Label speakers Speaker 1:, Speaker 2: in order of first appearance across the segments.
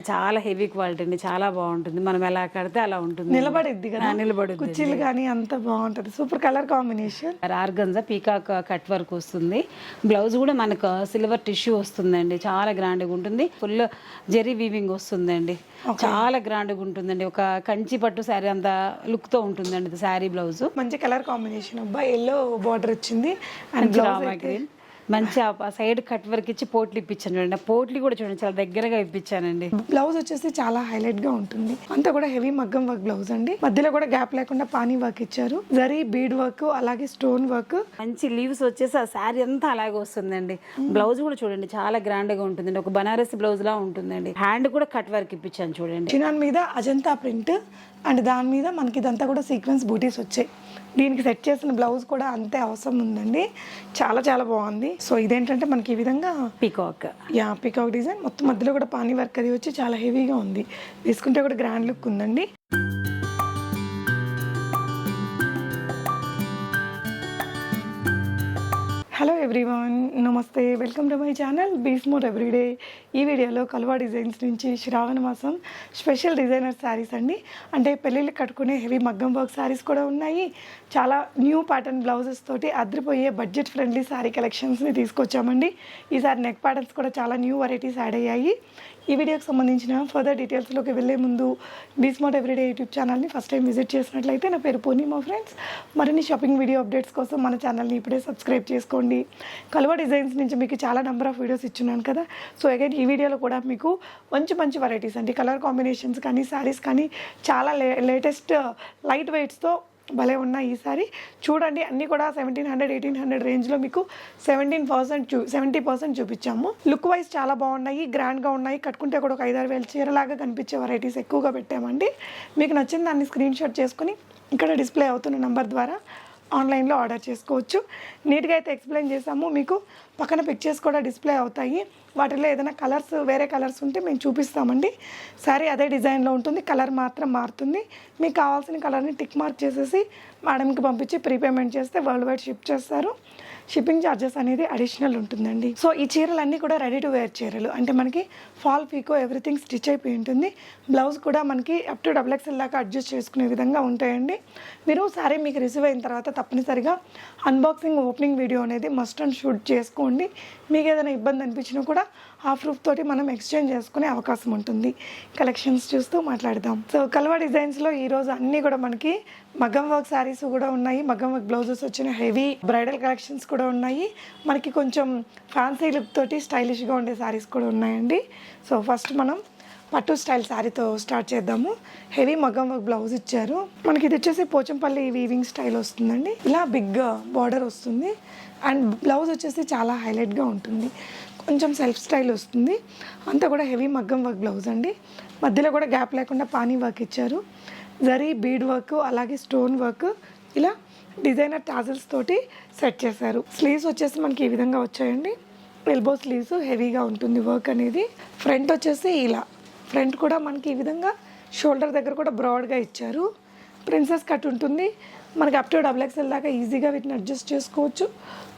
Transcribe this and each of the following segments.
Speaker 1: చాలా heavy quality అండి చాలా బాగుంటుంది. మనం ఎలా కడితే అలా ఉంటుంది.
Speaker 2: నిలబడిద్ది కదా?
Speaker 1: ఆ, నిలబడుద్ది.
Speaker 2: కుర్చీలు కానీ అంత బాగుంటది. Super colour combination.
Speaker 1: Organza peacock cut work వస్తుంది. బ్లౌజ్ కూడా మనకు సిల్వర్ టిష్యూ వస్తుందండి. చాలా గ్రాండ్గా ఉంటుంది. ఫుల్ జెరీ వీవింగ్ వస్తుందండి. చాలా గ్రాండ్గా ఉంటుందండి. ఒక కంచి పట్టు శారీ అంత లుక్తో ఉంటుందండి ఇది శారీ బ్లౌజ్.
Speaker 2: మంచి కలర్ కాంబినేషన్. అబ్బా ఎల్లో బార్డర్ వచ్చింది. And
Speaker 1: green. మంచి సైడ్ కట్ వర్క్ ఇచ్చి పోట్లు ఇప్పించాను చూడండి. పోట్లు కూడా చూడండి చాలా దగ్గరగా ఇప్పించానండి.
Speaker 2: బ్లౌజ్ వచ్చేసి చాలా హైలైట్గా ఉంటుంది. అంతా కూడా హెవీ మగ్గం వర్క్ బ్లౌజ్ అండి. మధ్యలో కూడా గ్యాప్ లేకుండా పానీ వర్క్ ఇచ్చారు. జరీ బీడ్ వర్క్ అలాగే స్టోన్ వర్క్
Speaker 1: మంచి లీవ్స్ వచ్చేసి ఆ శారీ అంతా అలాగే వస్తుందండి. బ్లౌజ్ కూడా చూడండి చాలా గ్రాండ్గా ఉంటుందండి. ఒక బనారసి బ్లౌజ్ లా ఉంటుందండి. హ్యాండ్ కూడా కట్ వర్క్ ఇప్పించాను చూడండి.
Speaker 2: చినాన్ మీద అజంతా ప్రింట్ అండ్ దాని మీద మనకి ఇదంతా కూడా సీక్వెన్స్ బూటీస్ వచ్చాయి. దీనికి సెట్ చేసిన బ్లౌజ్ కూడా అంతే అవసరం ఉందండి. చాలా చాలా బాగుంది. సో ఇదేంటంటే మనకి ఈ విధంగా
Speaker 1: పీకాక్
Speaker 2: యా పికాక్ డిజైన్ మొత్తం మధ్యలో కూడా పానీ వర్క్ అది వచ్చి చాలా హెవీగా ఉంది. తీసుకుంటే కూడా గ్రాండ్ లుక్ ఉందండి. Hello everyone namaste welcome to my channel be smart everyday ఈ వీడియోలో కల్వా డిజైన్స్ నుంచి శ్రావణ మాసం స్పెషల్ డిజైనర్ శారీస్ అండి. అంటే పెళ్ళిళ్ళు కట్టుకునే హెవీ మగ్గం వర్క్ శారీస్ కూడా ఉన్నాయి. చాలా న్యూ ప్యాటర్న్ బ్లౌజెస్ తోటి అదిరిపోయే బడ్జెట్ ఫ్రెండ్లీ శారీ కలెక్షన్స్ని తీసుకొచ్చామండి. ఈసారి నెక్ ప్యాటర్న్స్ కూడా చాలా న్యూ వెరైటీస్ యాడ్ అయ్యాయి. ఈ వీడియోకి సంబంధించిన ఫర్దర్ డీటెయిల్స్లోకి వెళ్ళే ముందు బీస్మార్ట్ ఎవ్రీడే యూట్యూబ్ ఛానల్ని ఫస్ట్ టైం విజిట్ చేసినట్లయితే నా పేరు పూర్ణిమ ఫ్రెండ్స్ మరిన్ని షాపింగ్ వీడియో అప్డేట్స్ కోసం మన ఛానల్ని ఇప్పుడే సబ్స్క్రైబ్ చేసుకోండి. కలువ డిజైన్స్ నుంచి మీకు చాలా నెంబర్ ఆఫ్ వీడియోస్ ఇచ్చున్నాను కదా. సో అగైన్ ఈ వీడియోలో కూడా మీకు మంచి మంచి వెరైటీస్ అండి. కలర్ కాంబినేషన్స్ కానీ శారీస్ కానీ చాలా లే లేటెస్ట్ లైట్ వెయిట్స్తో భలే ఉన్నాయి ఈసారి. చూడండి అన్నీ కూడా సెవెంటీన్ హండ్రెడ్ ఎయిటీన్ హండ్రెడ్ రేంజ్లో మీకు సెవెంటీన్ పర్సెంట్ చూ సెవెంటీ పర్సెంట్ చూపించాము. లుక్ వైజ్ చాలా బాగున్నాయి గ్రాండ్గా ఉన్నాయి. కట్టుకుంటే కూడా ఒక ఐదారు వేలు చీరలాగా కనిపించే వెరైటీస్ ఎక్కువగా పెట్టామండి. మీకు నచ్చిన దాన్ని స్క్రీన్ షాట్ చేసుకుని ఇక్కడ డిస్ప్లే అవుతున్న నెంబర్ ద్వారా ఆన్లైన్లో ఆర్డర్ చేసుకోవచ్చు. నీట్గా అయితే ఎక్స్ప్లెయిన్ చేసాము మీకు పక్కన పిక్చర్స్ కూడా డిస్ప్లే అవుతాయి. వాటిలో ఏదైనా కలర్స్ వేరే కలర్స్ ఉంటే మేము చూపిస్తామండి. సారీ అదే డిజైన్లో ఉంటుంది. కలర్ మాత్రం మారుతుంది. మీకు కావాల్సిన కలర్ని టిక్ మార్క్ చేసేసి మేడంకి పంపించి ప్రీపేమెంట్ చేస్తే వరల్డ్ వైడ్ షిప్ చేస్తారు. షిప్పింగ్ ఛార్జెస్ అనేది అడిషనల్ ఉంటుందండి. సో ఈ చీరలు అన్నీ కూడా రెడీ టు వేర్ చీరలు. అంటే మనకి ఫాల్ పీకో ఎవ్రీథింగ్ స్టిచ్ అయిపోయి ఉంటుంది. బ్లౌజ్ కూడా మనకి అప్ టు డబుల్ ఎక్స్ఎల్ దాకా అడ్జస్ట్ చేసుకునే విధంగా ఉంటాయండి. మీరు సారీ మీకు రిసీవ్ అయిన తర్వాత తప్పనిసరిగా అన్బాక్సింగ్ ఓపెనింగ్ వీడియో అనేది మస్ట్ అండ్ షూట్ చేసుకోండి. మీకు ఏదైనా ఇబ్బంది అనిపించినా కూడా ఆ ప్రూఫ్ తోటి మనం ఎక్స్చేంజ్ చేసుకునే అవకాశం ఉంటుంది. కలెక్షన్స్ చూస్తూ మాట్లాడదాం. సో కల్వా డిజైన్స్లో ఈరోజు అన్నీ కూడా మనకి మగ్గం వర్క్ శారీస్ కూడా ఉన్నాయి. మగ్గం వర్క్ బ్లౌజెస్ వచ్చిన హెవీ బ్రైడల్ కలెక్షన్స్ కూడా ఉన్నాయి. మనకి కొంచెం ఫ్యాన్సీ లుక్ తోటి స్టైలిష్గా ఉండే శారీస్ కూడా ఉన్నాయండి. సో ఫస్ట్ మనం పట్టు స్టైల్ శారీతో స్టార్ట్ చేద్దాము. హెవీ మగ్గం వర్క్ బ్లౌజ్ ఇచ్చారు. మనకి ఇది వచ్చేసి పోచంపల్లి వీవింగ్ స్టైల్ వస్తుందండి. ఇలా బిగ్ బార్డర్ వస్తుంది. అండ్ బ్లౌజ్ వచ్చేసి చాలా హైలైట్గా ఉంటుంది. కొంచెం సెల్ఫ్ స్టైల్ వస్తుంది. అంతా కూడా హెవీ మగ్గం వర్క్ బ్లౌజ్ అండి. మధ్యలో కూడా గ్యాప్ లేకుండా పానీ వర్క్ ఇచ్చారు. జరీ బీడ్ వర్క్ అలాగే స్టోన్ వర్క్ ఇలా డిజైనర్ టాజల్స్ తోటి సెట్ చేశారు. స్లీవ్స్ వచ్చేసి మనకి ఈ విధంగా వచ్చాయండి. ఎల్బో స్లీవ్స్ హెవీగా ఉంటుంది వర్క్ అనేది. ఫ్రంట్ వచ్చేసి ఇలా. ఫ్రంట్ కూడా మనకి ఈ విధంగా షోల్డర్ దగ్గర కూడా బ్రాడ్గా ఇచ్చారు. ప్రిన్సెస్ కట్ ఉంటుంది. మనకి అప్ టు డబుల్ ఎక్స్ఎల్ దాకా ఈజీగా వీటిని అడ్జస్ట్ చేసుకోవచ్చు.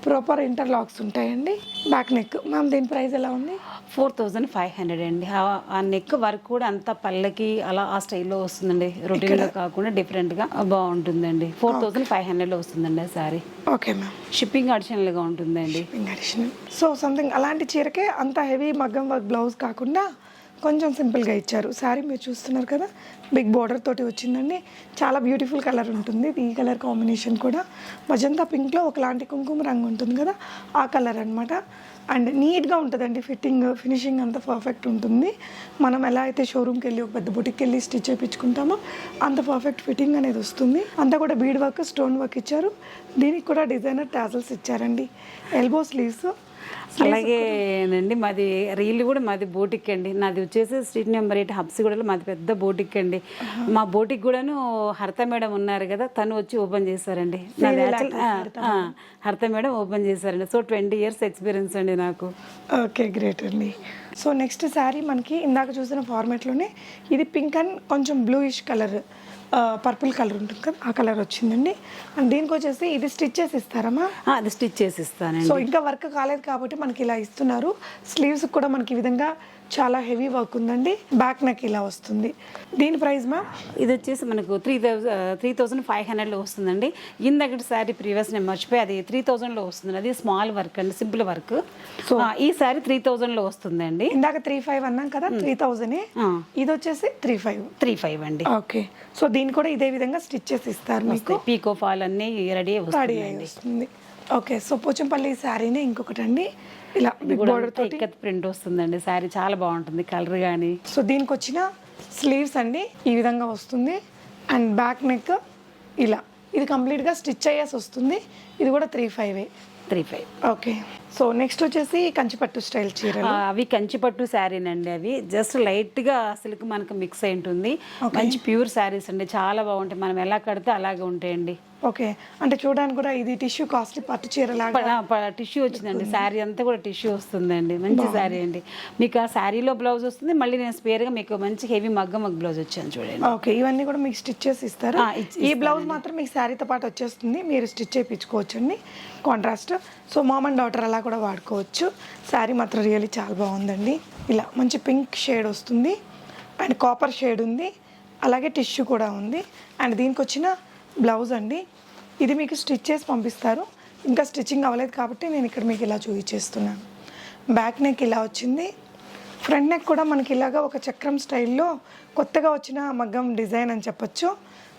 Speaker 2: ప్రాపర్ ఇంటర్లాక్స్ ఉంటాయండి. బ్యాక్ నెక్ మ్యామ్ దీని ప్రైస్ ఎలా ఉంది?
Speaker 1: ఫోర్ థౌజండ్ ఫైవ్ హండ్రెడ్ అండి. ఆ- నెక్ వర్క్ కూడా అంత పళ్ళకి అలా ఆ స్టైల్లో వస్తుందండి. రొటీన్గా కాకుండా డిఫరెంట్గా బాగుంటుందండి. ఫోర్ థౌజండ్ ఫైవ్ హండ్రెడ్లో వస్తుందండి ఆ శారీ
Speaker 2: ఓకే మ్యామ్
Speaker 1: షిప్పింగ్ అడిషనల్గా ఉంటుందండి.
Speaker 2: అడిషనల్ సో సంథింగ్ అలాంటి చీరకే అంత హెవీ మగ్గం వర్క్ బ్లౌజ్ కాకుండా కొంచెం సింపుల్గా ఇచ్చారు. శారీ మీరు చూస్తున్నారు కదా బిగ్ బార్డర్ తోటి వచ్చిందండి. చాలా బ్యూటిఫుల్ కలర్ ఉంటుంది. ఈ కలర్ కాంబినేషన్ కూడా మజంతా పింక్లో ఒకలాంటి కుంకుమ రంగు ఉంటుంది కదా ఆ కలర్ అనమాట అండ్ నీట్గా ఉంటుందండి ఫిట్టింగ్ ఫినిషింగ్ అంతా పర్ఫెక్ట్ ఉంటుంది. మనం ఎలా అయితే షోరూమ్కి వెళ్ళి ఒక పెద్ద బుటిక్కి వెళ్ళి స్టిచ్ చేయించుకుంటామో అంత పర్ఫెక్ట్ ఫిట్టింగ్ అనేది వస్తుంది. అంతా కూడా బీడ్ వర్క్ స్టోన్ వర్క్ ఇచ్చారు. దీనికి కూడా డిజైనర్ టాజల్స్ ఇచ్చారండి. ఎల్బో స్లీవ్స్
Speaker 1: అలాగేనండి మాది రీల్ కూడా మాది బోటిక్ అండి. నాది వచ్చేసి స్ట్రీట్ నెంబర్ ఎయిట్ హబ్సిగూడలో మాది పెద్ద బోటిక్ అండి. మా బోటిక్ కూడాను హర్త మేడం ఉన్నారు కదా తను వచ్చి ఓపెన్ చేశారండి. హర్త మేడం ఓపెన్ చేశారండి. సో ట్వంటీ ఇయర్స్ ఎక్స్పీరియన్స్ అండి నాకు.
Speaker 2: ఓకే గ్రేట్ అండి. సో నెక్స్ట్ శారీ మనకి ఇందాక చూసిన ఫార్మేట్లోనే ఇది పింక్ అండ్ కొంచెం బ్లూయిష్ కలర్ పర్పుల్ కలర్ ఉంటుంది కదా ఆ కలర్ వచ్చిందండి. అండ్ దీనికి వచ్చేసి ఇది స్టిచ్ చేసి ఇస్తారమ్మా?
Speaker 1: అది స్టిచ్ చేసి ఇస్తానండి.
Speaker 2: సో ఇంకా వర్క్ కాలేదు కాబట్టి మనకి ఇలా ఇస్తున్నారు. స్లీవ్స్ కూడా మనకి ఈ విధంగా చాలా హెవీ వర్క్ ఉందండి. బ్యాక్ నెక్ ఇలా వస్తుంది. దీని ప్రైస్ మ్యామ్?
Speaker 1: ఇది వచ్చేసి మనకు three thousand three thousand five హండ్రెడ్లో వస్తుందండి. ఇందకటి శారీ ప్రీవియస్ నేను మర్చిపోయి అది త్రీ థౌజండ్లో వస్తుంది. అది స్మాల్ వర్క్ అండి సింపుల్ వర్క్. సో ఈ శారీ త్రీ థౌజండ్లో వస్తుందండి.
Speaker 2: ఇందాక త్రీ ఫైవ్ అన్నాం కదా త్రీ థౌజండ్
Speaker 1: ఆ.
Speaker 2: ఇది వచ్చేసి త్రీ ఫైవ్.
Speaker 1: త్రీ ఫైవ్ అండి.
Speaker 2: ఓకే. సో దీన్ని కూడా ఇదే విధంగా స్టిచ్ చేసి ఇస్తారు మీకు.
Speaker 1: పీకో ఫాల్ అన్నీ రెడీ
Speaker 2: రెడీ వస్తుంది. ఓకే. సో పోచంపల్లి శారీనే ఇంకొకటి అండి ఇలా బిగ్ బోర్డర్ తోటి.
Speaker 1: ఇక్కత్ ప్రింట్ వస్తుందండి శారీ చాలా బాగుంటుంది కలర్ కానీ
Speaker 2: సో దీనికి వచ్చిన స్లీవ్స్ అండి ఈ విధంగా వస్తుంది. అండ్ బ్యాక్ నెక్ ఇలా. ఇది కంప్లీట్గా స్టిచ్ అయ్యేసి వస్తుంది. ఇది కూడా three five
Speaker 1: three five
Speaker 2: okay so next వచ్చేసి కంచిపట్టు స్టైల్ చీరలు.
Speaker 1: అవి కంచిపట్టు శారీనండి అవి. జస్ట్ లైట్గా సిల్క్ మనకు మిక్స్ అయి ఉంటుంది. మంచి ప్యూర్ శారీస్ అండి. చాలా బాగుంటాయి. మనం ఎలా కడితే అలాగే ఉంటాయండి.
Speaker 2: ఓకే. అంటే చూడడానికి కూడా ఇది టిష్యూ కాస్ట్లీ పట్టు చీర
Speaker 1: టిష్యూ వచ్చిందండి. శారీ అంతా కూడా టిష్యూ వస్తుందండి. మంచి శారీ అండి. మీకు ఆ శారీలో బ్లౌజ్ వస్తుంది. మళ్ళీ నేను స్పేర్గా మీకు మంచి హెవీ మగ్గ మగ్గ బ్లౌజ్ వచ్చాను చూడండి.
Speaker 2: ఓకే. ఇవన్నీ కూడా మీకు స్టిచ్ చేసి ఇస్తారు. ఈ బ్లౌజ్ మాత్రం మీకు శారీతో పాటు వచ్చేస్తుంది. మీరు స్టిచ్ చేయించుకోవచ్చు అండి contrast. So mom and daughter అలా కూడా వాడుకోవచ్చు. శారీ మాత్రం రియల్లీ చాలా బాగుందండి. ఇలా మంచి పింక్ షేడ్ వస్తుంది. అండ్ కాపర్ షేడ్ ఉంది. అలాగే టిష్యూ కూడా ఉంది. అండ్ దీనికి వచ్చిన బ్లౌజ్ అండి. ఇది మీకు స్టిచ్ చేసి పంపిస్తారు. ఇంకా స్టిచ్చింగ్ అవ్వలేదు కాబట్టి నేను ఇక్కడ మీకు ఇలా చూపించేస్తున్నాను. బ్యాక్ నెక్ ఇలా వచ్చింది. ఫ్రంట్ నెక్ కూడా మనకి ఇలాగా ఒక చక్రం స్టైల్లో కొత్తగా వచ్చిన మగ్గం డిజైన్ అని చెప్పొచ్చు.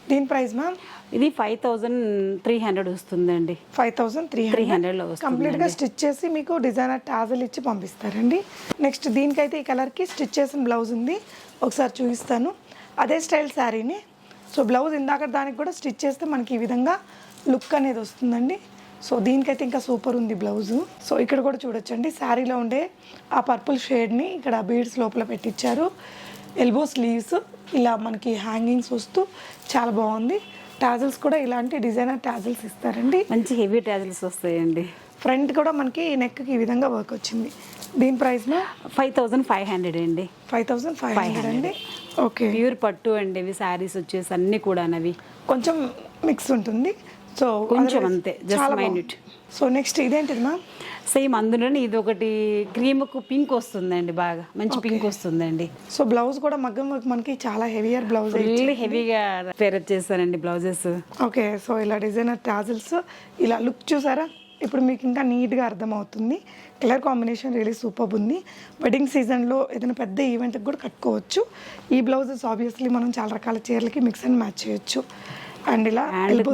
Speaker 2: దీని ప్రైస్ మ్యామ్?
Speaker 1: ఇది ఫైవ్ థౌజండ్ త్రీ హండ్రెడ్ వస్తుందండి.
Speaker 2: ఫైవ్ థౌసండ్ త్రీ
Speaker 1: త్రీ హండ్రెడ్లో
Speaker 2: కంప్లీట్గా స్టిచ్ చేసి మీకు డిజైనర్ టాజల్ ఇచ్చి పంపిస్తారండి. నెక్స్ట్ దీనికైతే ఈ కలర్కి స్టిచ్ చేసిన బ్లౌజ్ ఉంది. ఒకసారి చూపిస్తాను. అదే స్టైల్ శారీని. సో బ్లౌజ్ ఇందాక దానికి కూడా స్టిచ్ చేస్తే మనకి ఈ విధంగా లుక్ అనేది వస్తుందండి. సో దీనికైతే ఇంకా సూపర్ ఉంది బ్లౌజు. సో ఇక్కడ కూడా చూడొచ్చండి. శారీలో ఉండే ఆ పర్పుల్ షేడ్ని ఇక్కడ బీడ్స్ లోపల పెట్టించారు ఎల్బో స్లీవ్స్ ఇలా మనకి హ్యాంగింగ్స్ వస్తూ చాలా బాగుంది. టాజల్స్ కూడా ఇలాంటి డిజైనర్ టాజల్స్ ఇస్తారండి.
Speaker 1: మంచి హెవీ టాజిల్స్ వస్తాయండి.
Speaker 2: ఫ్రంట్ కూడా మనకి నెక్కి ఈ విధంగా వర్క్ వచ్చింది. దీని price
Speaker 1: five thousand five hundred అండి.
Speaker 2: ఫైవ్ థౌసండ్ ఫైవ్ హండ్రెడ్ అండి. ఓకే
Speaker 1: ప్యూర్ పట్టు అండి ఇవి శారీస్ వచ్చేసి అన్ని కూడా అవి
Speaker 2: కొంచెం మిక్స్ ఉంటుంది. సో
Speaker 1: కొంచెం అంతే, minute.
Speaker 2: బాగుంది. సో నెక్స్ట్ ఇదేంటిది మ్యామ్
Speaker 1: సేమ్ అందులోనే ఇది ఒకటి క్రీమ్కు పింక్ వస్తుందండి బాగా. మంచి పింక్ వస్తుందండి.
Speaker 2: సో బ్లౌజ్ కూడా మగ్గం వర్క్ మనకి చాలా హెవియర్ బ్లౌజ్
Speaker 1: హెవీగా పేరప్ చేస్తానండి బ్లౌజెస్
Speaker 2: ఓకే సో ఇలా డిజైనర్ టాజిల్స్ ఇలా లుక్ చూసారా? ఇప్పుడు మీకు ఇంకా నీట్గా అర్థమవుతుంది. కలర్ కాంబినేషన్ రియలీ సూపర్ ఉంది. వెడ్డింగ్ సీజన్లో ఏదైనా పెద్ద ఈవెంట్కి కూడా కట్టుకోవచ్చు. ఈ బ్లౌజెస్ ఆబ్వియస్లీ మనం చాలా రకాల చీరలకి మిక్స్ అండ్ మ్యాచ్ చేయొచ్చు. అండ్ ఇలా.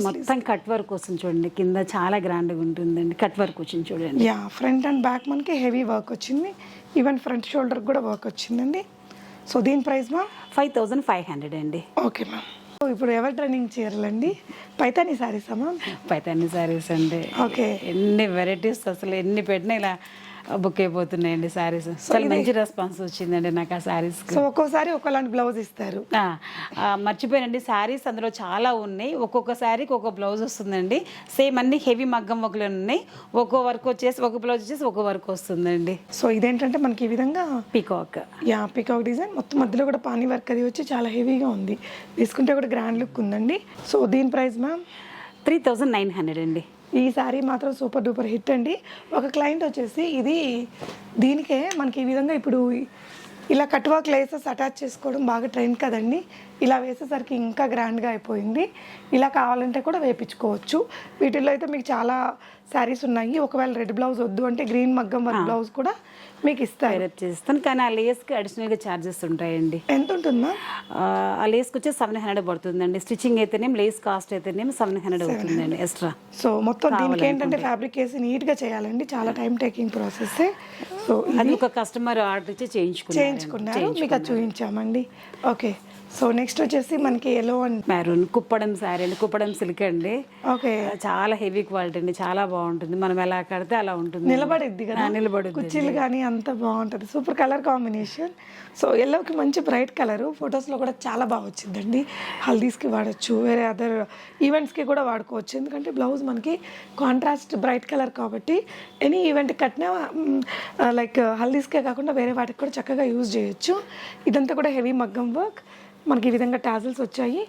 Speaker 1: మొత్తం కట్ వర్క్ వస్తుంది చూడండి. కింద చాలా గ్రాండ్గా ఉంటుందండి. కట్ వర్క్ వచ్చింది చూడండి.
Speaker 2: యా ఫ్రంట్ అండ్ బ్యాక్ మనకి హెవీ వర్క్ వచ్చింది. ఈవెన్ ఫ్రంట్ షోల్డర్ కూడా వర్క్ వచ్చిందండి. సో దీని price ma'am
Speaker 1: five thousand five hundred అండి.
Speaker 2: ఓకే మ్యామ్ సో ఇప్పుడు ఎవర్ ట్రెండింగ్ చీరలండి పైతాని శారీసా మ్యామ్
Speaker 1: పైతాన్ని సారీస్ అండి.
Speaker 2: ఓకే
Speaker 1: ఎన్ని వెరైటీస్ అసలు ఎన్ని పెట్టినా ఇలా బుక్ అయిపోతున్నాయండి సారీస్. చాలా మంచి రెస్పాన్స్ వచ్చిందండి నాకు ఆ సారీస్
Speaker 2: సో ఒక్కోసారి ఒకలాంటి బ్లౌజ్ ఇస్తారు.
Speaker 1: మర్చిపోయానండి. శారీస్ అందులో చాలా ఉన్నాయి. ఒక్కొక్క శారీకి ఒక బ్లౌజ్ వస్తుందండి. సేమ్ అన్ని హెవీ మగ్గం మొక్కలు ఉన్నాయి. ఒక్కో వర్క్ వచ్చేసి ఒక బ్లౌజ్ వచ్చేసి ఒక వర్క్ వస్తుందండి.
Speaker 2: సో ఇదేంటంటే మనకి ఈ విధంగా
Speaker 1: పీకాక్
Speaker 2: యా పికాక్ డిజైన్ మొత్తం మధ్యలో కూడా పానీ వర్క్ అది వచ్చి చాలా హెవీగా ఉంది. తీసుకుంటే కూడా గ్రాండ్ లుక్ ఉందండి. సో దీని price ma'am?
Speaker 1: Three thousand nine hundred అండి.
Speaker 2: ఈ శారీ మాత్రం సూపర్ డూపర్ హిట్ అండి. ఒక క్లయింట్ వచ్చేసి ఇది దీనికే మనకి ఈ విధంగా ఇప్పుడు ఇలా కట్ వర్క్ లేసెస్ అటాచ్ చేసుకోవడం బాగా ట్రెండ్ కదండి. ఇలా వేసేసరికి ఇంకా గ్రాండ్గా అయిపోయింది. ఇలా కావాలంటే కూడా వేపించుకోవచ్చు. వీటిల్లో అయితే మీకు చాలా శారీస్ ఉన్నాయి. ఒకవేళ రెడ్ బ్లౌజ్ వద్దు అంటే గ్రీన్ మగ్గం వర్క్ బ్లౌజ్ కూడా మీకు ఇస్తారు
Speaker 1: డైరెక్ట్ చేస్తాను. కానీ ఆ లేస్కి అడిషనల్గా ఛార్జెస్ ఉంటాయండి.
Speaker 2: ఎంత ఉంటుందా
Speaker 1: ఆ, లేస్కి వచ్చేసి సెవెన్ హండ్రెడ్ పడుతుందండి. స్టిచ్చింగ్ అయితేనేం లేస్ కాస్ట్ అయితేనేం సెవెన్ హండ్రెడ్ అవుతుందండి ఎక్స్ట్రా
Speaker 2: సో మొత్తం దీనికి ఏంటంటే ఫ్యాబ్రిక్ వేసి నీట్గా చేయాలండి. చాలా టైం టేకింగ్ ప్రాసెస్ సో
Speaker 1: అది ఒక కస్టమర్ ఆర్డర్ ఇచ్చి చేయించుకున్నాను
Speaker 2: చేయించుకున్నారు. మీకు అది చూపించామండి. ఓకే సో నెక్స్ట్ వచ్చేసి మనకి yellow and
Speaker 1: maroon Kuppadam sari అండి. కుప్పడం సిల్క్ అండి.
Speaker 2: ఓకే
Speaker 1: చాలా హెవీ క్వాలిటీ అండి. చాలా బాగుంటుంది. మనం ఎలా కడితే అలా ఉంటుంది.
Speaker 2: నిలబడిద్ది కదా?
Speaker 1: ఆ, నిలబడుద్ది
Speaker 2: కుర్చీలు కానీ అంత బాగుంటుంది. సూపర్ కలర్ కాంబినేషన్ సో ఎల్లోకి మంచి బ్రైట్ కలర్ ఫొటోస్లో కూడా చాలా బాగా వచ్చిందండి. హల్దీస్కి వాడచ్చు. వేరే అదర్ ఈవెంట్స్కి కూడా వాడుకోవచ్చు. ఎందుకంటే బ్లౌజ్ మనకి కాంట్రాస్ట్ బ్రైట్ కలర్ కాబట్టి ఎనీ ఈవెంట్ కట్టినా లైక్ హల్దీస్కే కాకుండా వేరే వాటికి కూడా చక్కగా యూజ్ చేయొచ్చు. ఇదంతా కూడా హెవీ మగ్గం వర్క్ మనకి ఈ విధంగా టాజిల్స్ వచ్చాయి.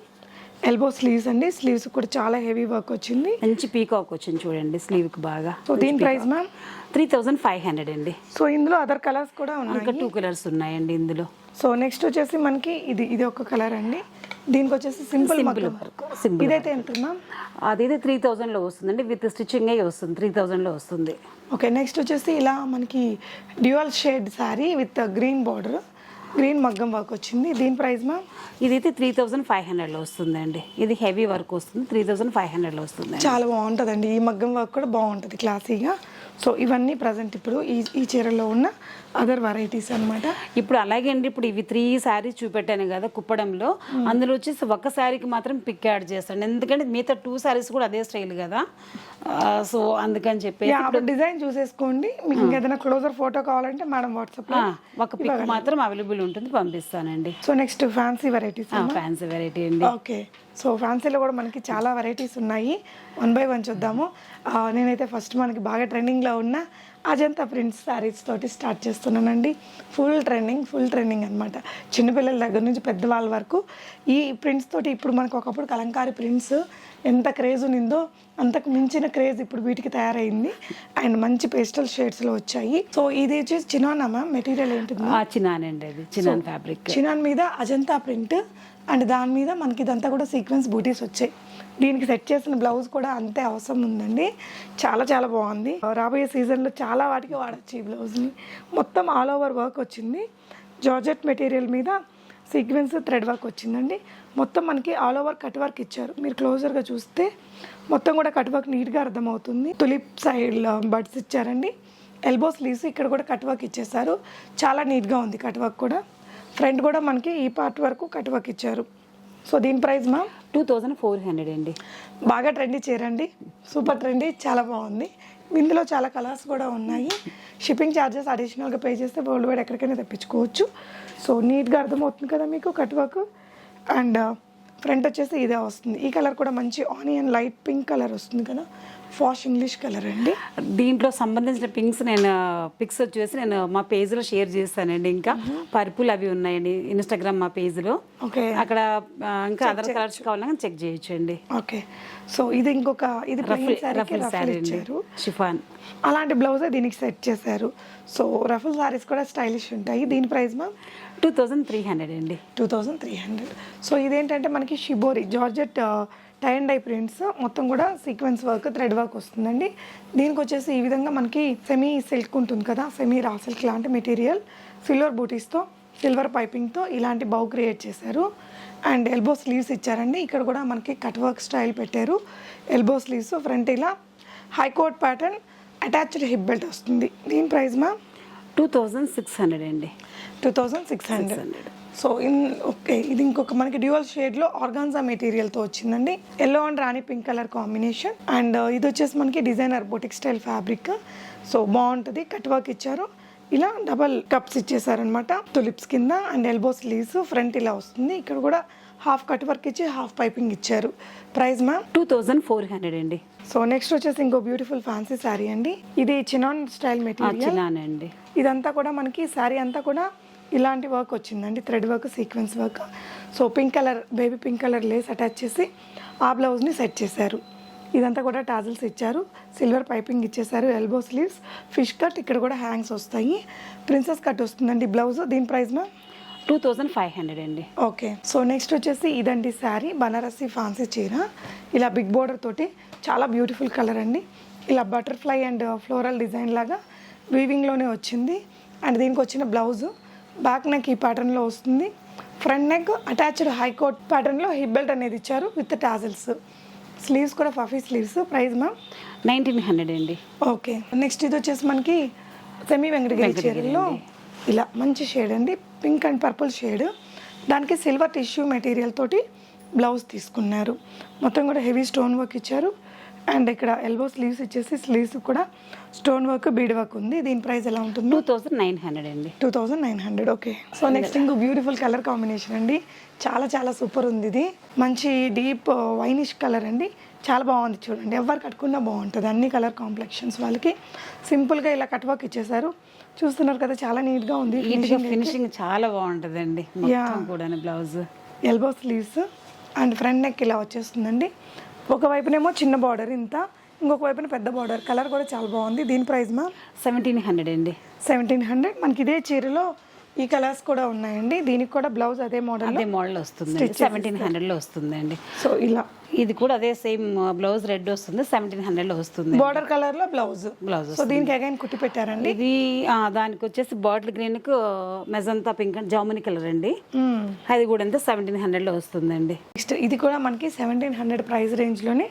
Speaker 2: ఎల్బో స్లీవ్స్ అండి. స్లీవ్స్ కూడా చాలా హెవీ వర్క్ వచ్చింది.
Speaker 1: మంచి పీకాక్ వచ్చింది చూడండి స్లీవ్కి బాగా.
Speaker 2: సో దీని price ma'am
Speaker 1: three thousand five hundred అండి.
Speaker 2: సో ఇందులో అదర్ కలర్స్ కూడా ఉన్నాయి.
Speaker 1: ఇంకా టూ కలర్స్ ఉన్నాయండి ఇందులో.
Speaker 2: సో నెక్స్ట్ వచ్చేసి మనకి ఇది ఇది ఒక కలర్ అండి. దీనికి వచ్చేసి సింపుల్
Speaker 1: సింపుల్ వర్క్ సింపుల్
Speaker 2: ఇదైతే ఎంత మ్యామ్
Speaker 1: అదైతే త్రీ థౌజండ్లో వస్తుందండి. విత్ స్టిచ్చింగ్ అయ్యి వస్తుంది త్రీ థౌజండ్లో వస్తుంది.
Speaker 2: ఓకే నెక్స్ట్ వచ్చేసి ఇలా మనకి dual shade sari with green border green మగ్గం వర్క్ వచ్చింది. దీని ప్రైస్ మ్యామ్
Speaker 1: ఇదైతే త్రీ థౌజండ్ ఫైవ్ హండ్రెడ్లో వస్తుందండి. ఇది హెవీ వర్క్ వస్తుంది. త్రీ థౌజండ్ ఫైవ్ హండ్రెడ్లో వస్తుంది
Speaker 2: చాలా బాగుంటుందండి. ఈ మగ్గం వర్క్ కూడా బాగుంటుంది క్లాసీగా సో ఇవన్నీ ప్రజెంట్ ఇప్పుడు ఈ ఈ చీరలో ఉన్న అదర్ వెరైటీస్ అన్నమాట.
Speaker 1: ఇప్పుడు అలాగే అండి ఇప్పుడు ఇవి త్రీ శారీస్ చూపెట్టాను కదా కుప్పడంలో. అందులో వచ్చేసి ఒక శారీకి మాత్రం పిక్ యాడ్ చేస్తాను. ఎందుకంటే మిగతా టూ శారీస్ కూడా అదే స్టైల్ కదా. సో అందుకని చెప్పి
Speaker 2: డిజైన్ చూసేసుకోండి. మీకు ఇంకేదైనా క్లోజర్ ఫోటో కావాలంటే మేడం వాట్సాప్
Speaker 1: ఆ, ఒక పిక్ మాత్రం అవైలబుల్ ఉంటుంది పంపిస్తానండి.
Speaker 2: So next fancy varieties
Speaker 1: fancy variety అండి.
Speaker 2: ఓకే సో ఫ్యాన్సీలో కూడా మనకి చాలా వెరైటీస్ ఉన్నాయి. వన్ బై వన్ చూద్దాము. ఆ, నేనైతే ఫస్ట్ మనకి బాగా ట్రెండింగ్లో ఉన్న అజంతా ప్రింట్స్ శారీస్ తోటి స్టార్ట్ చేస్తున్నానండి. ఫుల్ ట్రెండింగ్ ఫుల్ ట్రెండింగ్ అనమాట చిన్నపిల్లల దగ్గర నుంచి పెద్దవాళ్ళ వరకు ఈ ప్రింట్స్ తోటి ఇప్పుడు మనకు ఒకప్పుడు కలంకారీ ప్రింట్స్ ఎంత క్రేజ్ ఉన్నిందో అంతకు మించిన క్రేజ్ ఇప్పుడు వీటికి తయారైంది. అండ్ మంచి పేస్టల్ షేడ్స్లో వచ్చాయి. సో ఇది వచ్చేసి చినానా మ్యామ్? మెటీరియల్ ఏంటిది
Speaker 1: ఆ, చిన్నానండి అది. చిన్నాన్ ఫ్యాబ్రిక్
Speaker 2: చినాన్ మీద అజంతా ప్రింట్ అండ్ దాని మీద మనకి ఇదంతా కూడా సీక్వెన్స్ బూటీస్ వచ్చాయి. దీనికి సెట్ చేసిన బ్లౌజ్ కూడా అంతే అవసరం ఉందండి. చాలా చాలా బాగుంది. రాబోయే సీజన్లో చాలా వాటికి వాడచ్చు ఈ బ్లౌజ్ని. మొత్తం ఆల్ ఓవర్ వర్క్ వచ్చింది. జార్జెట్ మెటీరియల్ మీద సీక్వెన్స్ థ్రెడ్ వర్క్ వచ్చిందండి. మొత్తం మనకి ఆల్ ఓవర్ కట్ వర్క్ ఇచ్చారు. మీరు క్లోజర్గా చూస్తే మొత్తం కూడా కట్ వర్క్ నీట్గా అర్థమవుతుంది. తులిప్ సైడ్ బడ్స్ ఇచ్చారండి. ఎల్బో స్లీవ్స్ ఇక్కడ కూడా కట్ వర్క్ ఇచ్చేసారు చాలా నీట్గా ఉంది కట్ వర్క్ కూడా. ఫ్రంట్ కూడా మనకి ఈ పార్ట్ వరకు కట్ వర్క్ ఇచ్చారు. సో దీని price ma'am
Speaker 1: two thousand four hundred అండి.
Speaker 2: బాగా ట్రెండీ చేరండి సూపర్ ట్రెండీ చాలా బాగుంది. ఇందులో చాలా కలర్స్ కూడా ఉన్నాయి. షిప్పింగ్ ఛార్జెస్ అడిషనల్గా పే చేస్తే వరల్డ్ వైడ్ ఎక్కడికైనా తెప్పించుకోవచ్చు. సో నీట్గా అర్థమవుతుంది కదా మీకు కట్ వర్క్ అండ్ ఫ్రంట్ వచ్చేసి ఇదే వస్తుంది. ఈ కలర్ కూడా మంచి ఆనియన్ లైట్ పింక్ కలర్ వస్తుంది కదా. ఫాష్ ఇంగ్లీష్ కలర్ అండి.
Speaker 1: దీంట్లో సంబంధించిన పింక్స్ నేను పిక్స్ వచ్చేసి నేను మా పేజ్లో షేర్ చేస్తానండి ఇంకా. పర్పుల్ అవి ఉన్నాయండి ఇన్స్టాగ్రామ్ మా పేజ్లో.
Speaker 2: ఓకే.
Speaker 1: అక్కడ ఇంకా అదర్ కలర్స్ కావాలన్నా చెక్ చేయొచ్చండి.
Speaker 2: ఓకే. సో ఇది ఇంకొక ఇది
Speaker 1: రఫుల్ శారీ అండి. షిఫాన్.
Speaker 2: అలాంటి బ్లౌజే దీనికి సెట్ చేశారు. సో రఫుల్ సారీస్ కూడా స్టైలిష్ ఉంటాయి. దీని price ma'am?
Speaker 1: Two thousand three hundred అండి.
Speaker 2: Two thousand three hundred. So ఇదేంటంటే మనకి shibori georgette tie and dye prints మొత్తం కూడా సీక్వెన్స్ వర్క్ థ్రెడ్ వర్క్ వస్తుందండి. దీనికి వచ్చేసి ఈ విధంగా మనకి సెమీ సిల్క్ ఉంటుంది కదా సెమీ రా సిల్క్ లాంటి మెటీరియల్ సిల్వర్ బూటీస్తో సిల్వర్ పైపింగ్తో ఇలాంటి బౌ క్రియేట్ చేశారు. అండ్ ఎల్బో స్లీవ్స్ ఇచ్చారండి. ఇక్కడ కూడా మనకి కట్ వర్క్ స్టైల్ పెట్టారు. ఎల్బో స్లీవ్స్ ఫ్రంట్ ఇలా high coat pattern attached hip belt వస్తుంది. దీని price ma'am?
Speaker 1: Two thousand six hundred అండి.
Speaker 2: Two thousand six hundred. So in okay ఇది ఇంకొక మనకి డ్యూయల్ షేడ్లో ఆర్గాన్జా మెటీరియల్తో వచ్చిందండి. Yellow and rani pink colour combination. And ఇది వచ్చేసి మనకి designer boutique style fabric. So బాగుంటుంది కట్ వర్క్ ఇచ్చారు. ఇలా డబల్ కప్స్ ఇచ్చేసారనమాట తులిప్స్ కింద అండ్ ఎల్బో స్లీవ్స్ ఫ్రంట్ ఇలా వస్తుంది. ఇక్కడ కూడా హాఫ్ కట్ వర్క్ ఇచ్చి హాఫ్ పైపింగ్ ఇచ్చారు. Price ma'am?
Speaker 1: Two thousand four hundred అండి.
Speaker 2: సో నెక్స్ట్ వచ్చేసి ఇంకో బ్యూటిఫుల్ ఫ్యాన్సీ శారీ అండి. ఇది చినాన్ స్టైల్ మెటీరియల్.
Speaker 1: చిన్నానండి
Speaker 2: ఇదంతా కూడా మనకి శారీ అంతా కూడా ఇలాంటి వర్క్ వచ్చిందండి. Thread work sequence work. So pink colour baby pink colour lace attach చేసి ఆ బ్లౌజ్ని సెట్ చేశారు. ఇదంతా కూడా టాజిల్స్ ఇచ్చారు. సిల్వర్ పైపింగ్ ఇచ్చేసారు ఎల్బో స్లీవ్స్. ఫిష్ కట్ ఇక్కడ కూడా హ్యాంగ్స్ వస్తాయి. ప్రిన్సెస్ కట్ వస్తుందండి. బ్లౌజ్ దీని price ma'am?
Speaker 1: Two thousand five hundred అండి.
Speaker 2: ఓకే. సో నెక్స్ట్ వచ్చేసి ఇదండి శారీ. బనారసి ఫ్యాన్సీ చీర. ఇలా బిగ్ బోర్డర్ తోటి చాలా బ్యూటిఫుల్ కలర్ అండి. ఇలా బటర్ఫ్లై అండ్ ఫ్లోరల్ డిజైన్ లాగా వీవింగ్లోనే వచ్చింది. అండ్ దీనికి వచ్చిన బ్లౌజ్ బ్యాక్ నెక్ ఈ ప్యాటర్న్లో వస్తుంది. ఫ్రంట్ నెక్ అటాచ్డ్ హైకోట్ ప్యాటర్న్లో హిప్ బెల్ట్ అనేది ఇచ్చారు విత్ టాజిల్స్ స్లీవ్స్ కూడా puffy sleeves price ma'am
Speaker 1: nineteen hundred అండి.
Speaker 2: ఓకే నెక్స్ట్ ఇది వచ్చేసి మనకి సెమీ వెంకటగిరి చీరల్లో ఇలా మంచి షేడ్ అండి. పింక్ అండ్ పర్పుల్ షేడ్ దానికి సిల్వర్ టిష్యూ మెటీరియల్ తోటి బ్లౌజ్ తీసుకున్నారు. మొత్తం కూడా హెవీ స్టోన్ వర్క్ ఇచ్చారు. అండ్ ఇక్కడ ఎల్బో స్లీవ్స్ ఇచ్చేసి స్లీవ్స్ కూడా స్టోన్ వర్క్ బీడ్ వర్క్ ఉంది. దీని ప్రైస్ ఎలా ఉంటుంది?
Speaker 1: టూ థౌజండ్ నైన్ హండ్రెడ్ అండి.
Speaker 2: Two thousand nine hundred okay. So next ఇంకో బ్యూటిఫుల్ కలర్ కాంబినేషన్ అండి. చాలా చాలా సూపర్ ఉంది ఇది. మంచి డీప్ వైనిష్ కలర్ అండి. చాలా బాగుంది చూడండి. ఎవరు కట్టుకున్నా బాగుంటుంది. అన్ని కలర్ కాంప్లెక్షన్స్ వాళ్ళకి. సింపుల్గా ఇలా కట్ వర్క్ ఇచ్చేసారు చూస్తున్నారు కదా చాలా నీట్గా ఉంది.
Speaker 1: ఫినిషింగ్ చాలా బాగుంటుందండి. కూడా blouse.
Speaker 2: Elbow sleeves and front neck ఇలా వచ్చేస్తుందండి. ఒకవైపునేమో చిన్న బార్డర్ ఇంత. ఇంకొక వైపున పెద్ద బార్డర్ కలర్ కూడా చాలా బాగుంది. దీని ప్రైస్ మా
Speaker 1: సెవెంటీన్ హండ్రెడ్ అండి.
Speaker 2: సెవెంటీన్ హండ్రెడ్ మనకి ఇదే చీరలో ఈ కలర్స్ కూడా ఉన్నాయండి. దీనికి కూడా బ్లౌజ్ అదే మోడల్
Speaker 1: అదే మోడల్ వస్తుంది సెవెంటీన్ హండ్రెడ్లో వస్తుందండి.
Speaker 2: సో ఇలా.
Speaker 1: ఇది కూడా అదే సేమ్ బ్లౌజ్ రెడ్ వస్తుంది సెవెంటీన్ హండ్రెడ్లో వస్తుంది
Speaker 2: బార్డర్ కలర్లో బ్లౌజ్.
Speaker 1: బ్లౌజ్
Speaker 2: సో దీనికి అగైన్ కుట్టి పెట్టారండి.
Speaker 1: ఇది దానికి వచ్చేసి బాటిల్ గ్రీన్కు మెజంతా పింక్ అండ్ జాముని కలర్ అండి. అది కూడా అంతే సెవెంటీన్ హండ్రెడ్లో వస్తుందండి.
Speaker 2: నెక్స్ట్ ఇది కూడా మనకి సెవెంటీన్ హండ్రెడ్ ప్రైస్ రేంజ్లోనే